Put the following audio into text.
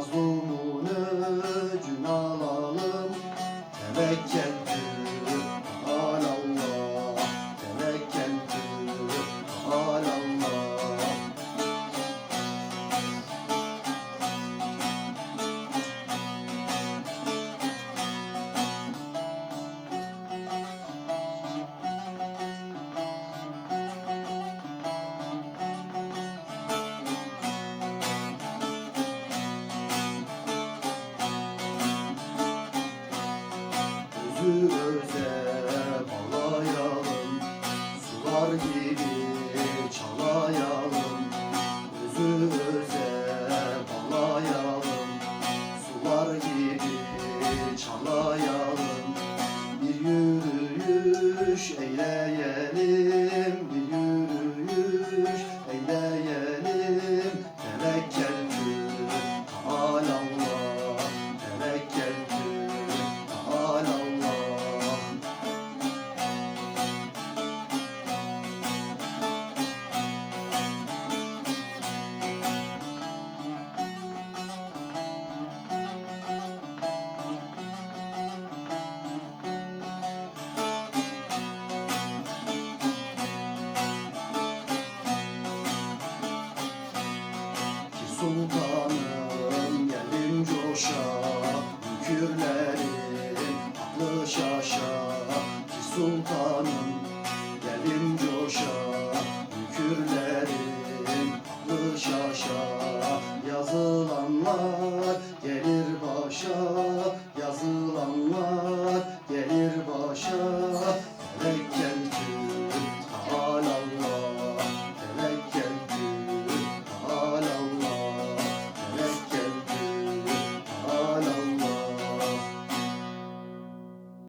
Mazlumun öcünü alalım. Tevekkeltü Özü öze balayalım Sular gibi çalayalım. Özü öze balayalım Sular gibi çalayalım. Bir yürüyüş eyleyelim Bir yürüyüş Kalkmış aşağı bir sultanım Gelin coşa Mükürlerin aklı şaşa Yazılanlar